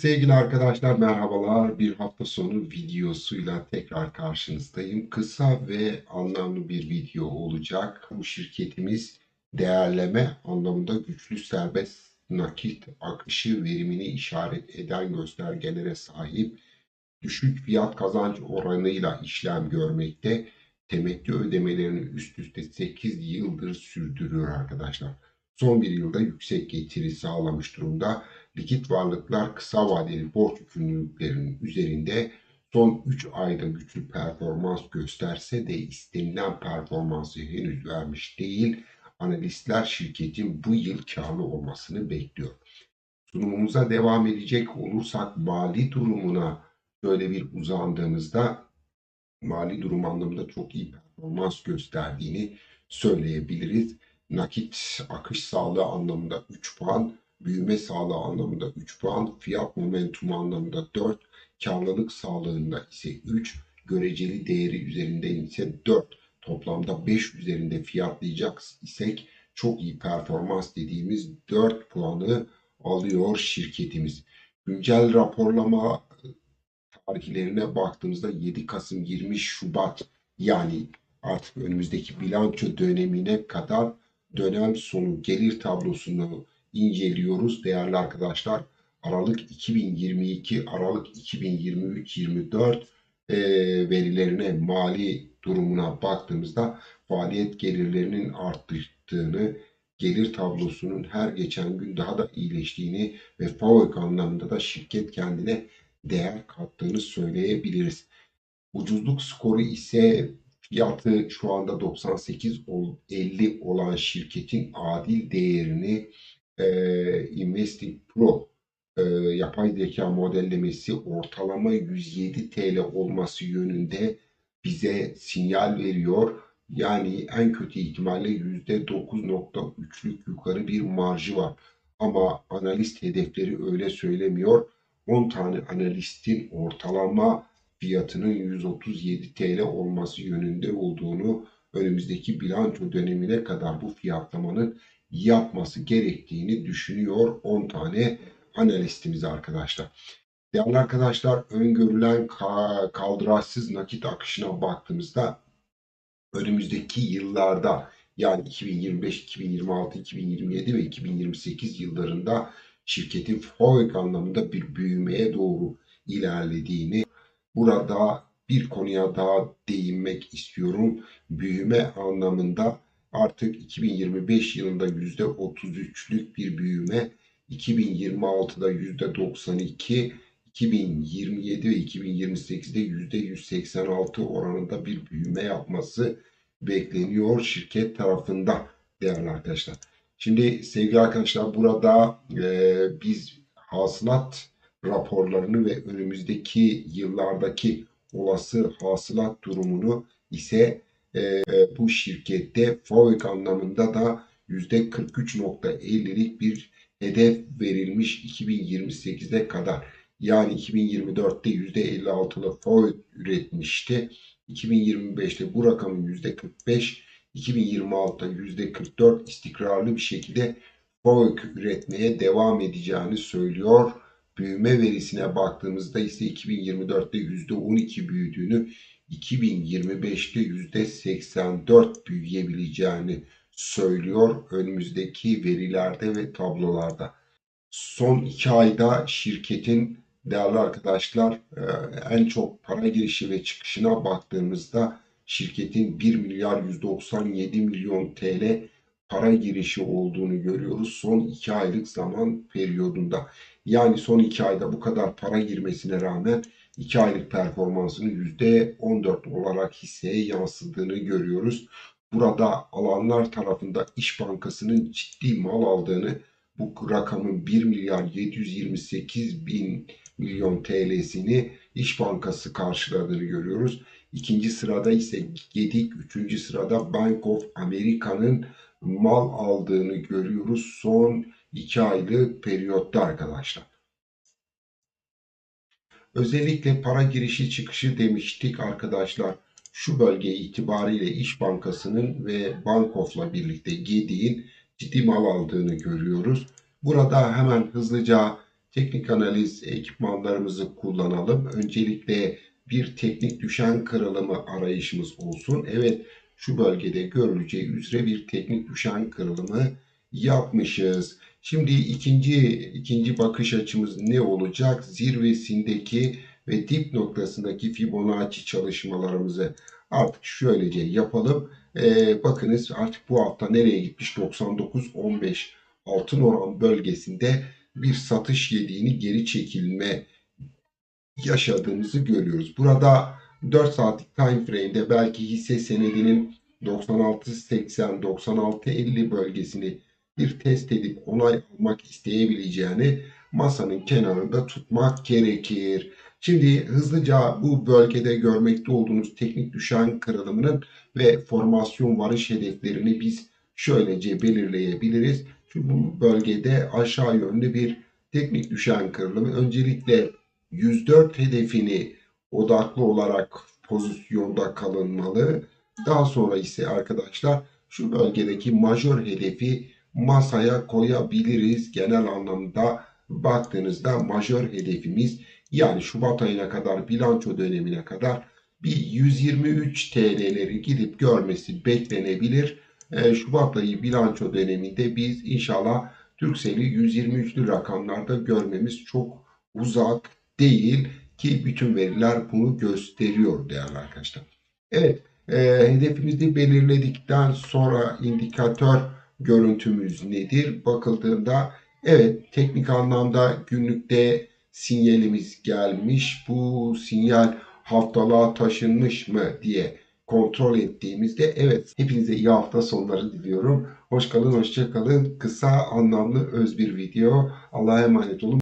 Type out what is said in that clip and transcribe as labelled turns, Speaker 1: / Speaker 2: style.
Speaker 1: Evet sevgili arkadaşlar merhabalar. Bir hafta sonu videosuyla tekrar karşınızdayım. Kısa ve anlamlı bir video olacak. Bu şirketimiz değerleme anlamında güçlü serbest nakit akışı verimini işaret eden göstergelere sahip. Düşük fiyat kazanç oranıyla işlem görmekte. Temettü ödemelerini üst üste 8 yıldır sürdürüyor arkadaşlar. Son bir yılda yüksek getiri sağlamış durumda likit varlıklar kısa vadeli borç yükümlülüklerinin üzerinde son 3 ayda güçlü performans gösterse de istenilen performansı henüz vermiş değil. Analistler şirketin bu yıl karlı olmasını bekliyor. Sunumumuza devam edecek olursak mali durumuna şöyle bir uzandığımızda mali durum anlamında çok iyi performans gösterdiğini söyleyebiliriz. Nakit akış sağlığı anlamında 3 puan, büyüme sağlığı anlamında 3 puan, fiyat momentumu anlamında 4, karlılık sağlığında ise 3, göreceli değeri üzerinde ise 4. Toplamda 5 üzerinde fiyatlayacak isek çok iyi performans dediğimiz 4 puanı alıyor şirketimiz. Güncel raporlama tarihlerine baktığımızda 7 Kasım 20 Şubat yani artık önümüzdeki bilanço dönemine kadar dönem sonu gelir tablosunu inceliyoruz değerli arkadaşlar. Aralık 2022, Aralık 2023-24 e, verilerine, mali durumuna baktığımızda faaliyet gelirlerinin arttığını, gelir tablosunun her geçen gün daha da iyileştiğini ve FAVÖK anlamında da şirket kendine değer kattığını söyleyebiliriz. Ucuzluk skoru ise fiyatı şu anda 98.50 olan şirketin adil değerini e, Investing Pro e, yapay zeka modellemesi ortalama 107 TL olması yönünde bize sinyal veriyor. Yani en kötü ihtimalle %9.3'lük yukarı bir marjı var. Ama analist hedefleri öyle söylemiyor. 10 tane analistin ortalama fiyatının 137 TL olması yönünde olduğunu önümüzdeki bilanço dönemine kadar bu fiyatlamanın yapması gerektiğini düşünüyor 10 tane analistimiz arkadaşlar. Değerli arkadaşlar öngörülen kaldıraçsız nakit akışına baktığımızda önümüzdeki yıllarda yani 2025, 2026, 2027 ve 2028 yıllarında şirketin FOIC anlamında bir büyümeye doğru ilerlediğini burada bir konuya daha değinmek istiyorum. Büyüme anlamında artık 2025 yılında %33'lük bir büyüme, 2026'da %92, 2027 ve 2028'de %186 oranında bir büyüme yapması bekleniyor şirket tarafında değerli arkadaşlar. Şimdi sevgili arkadaşlar burada e, biz hasılat raporlarını ve önümüzdeki yıllardaki olası hasılat durumunu ise e, bu şirkette FOIC anlamında da %43.50'lik bir hedef verilmiş 2028'e kadar. Yani 2024'te %56'lı FOIC üretmişti. 2025'te bu rakamın %45, 2026'da %44 istikrarlı bir şekilde FOIC üretmeye devam edeceğini söylüyor. Büyüme verisine baktığımızda ise 2024'te %12 büyüdüğünü 2025'te %84 büyüyebileceğini söylüyor önümüzdeki verilerde ve tablolarda. Son iki ayda şirketin değerli arkadaşlar e, en çok para girişi ve çıkışına baktığımızda şirketin 1 milyar 197 milyon TL para girişi olduğunu görüyoruz son iki aylık zaman periyodunda. Yani son iki ayda bu kadar para girmesine rağmen 2 aylık performansının %14 olarak hisseye yansıdığını görüyoruz. Burada alanlar tarafında İş Bankası'nın ciddi mal aldığını, bu rakamın 1 milyar 728 bin milyon TL'sini İş Bankası karşıladığını görüyoruz. İkinci sırada ise Gedik, üçüncü sırada Bank of America'nın mal aldığını görüyoruz son iki aylık periyotta arkadaşlar. Özellikle para girişi çıkışı demiştik arkadaşlar. Şu bölge itibariyle İş Bankası'nın ve Bankof'la birlikte Gedi'nin ciddi mal aldığını görüyoruz. Burada hemen hızlıca teknik analiz ekipmanlarımızı kullanalım. Öncelikle bir teknik düşen kırılımı arayışımız olsun. Evet şu bölgede görüleceği üzere bir teknik düşen kırılımı yapmışız. Şimdi ikinci ikinci bakış açımız ne olacak? Zirvesindeki ve dip noktasındaki Fibonacci çalışmalarımızı artık şöylece yapalım. Ee, bakınız artık bu hafta nereye gitmiş? 99-15 altın oran bölgesinde bir satış yediğini geri çekilme yaşadığımızı görüyoruz. Burada 4 saatlik time frame'de belki hisse senedinin 96-80-96-50 bölgesini bir test edip onay almak isteyebileceğini masanın kenarında tutmak gerekir. Şimdi hızlıca bu bölgede görmekte olduğunuz teknik düşen kırılımının ve formasyon varış hedeflerini biz şöylece belirleyebiliriz. Çünkü bu bölgede aşağı yönlü bir teknik düşen kırılımı öncelikle 104 hedefini odaklı olarak pozisyonda kalınmalı. Daha sonra ise arkadaşlar şu bölgedeki majör hedefi masaya koyabiliriz. Genel anlamda baktığınızda majör hedefimiz yani Şubat ayına kadar bilanço dönemine kadar bir 123 TL'leri gidip görmesi beklenebilir. E, Şubat ayı bilanço döneminde biz inşallah Türksel'i 123'lü rakamlarda görmemiz çok uzak değil ki bütün veriler bunu gösteriyor değerli arkadaşlar. Evet e, hedefimizi belirledikten sonra indikatör görüntümüz nedir? Bakıldığında evet teknik anlamda günlükte sinyalimiz gelmiş. Bu sinyal haftalığa taşınmış mı diye kontrol ettiğimizde evet hepinize iyi hafta sonları diliyorum. Hoş kalın, hoşça kalın. Kısa, anlamlı, öz bir video. Allah'a emanet olun.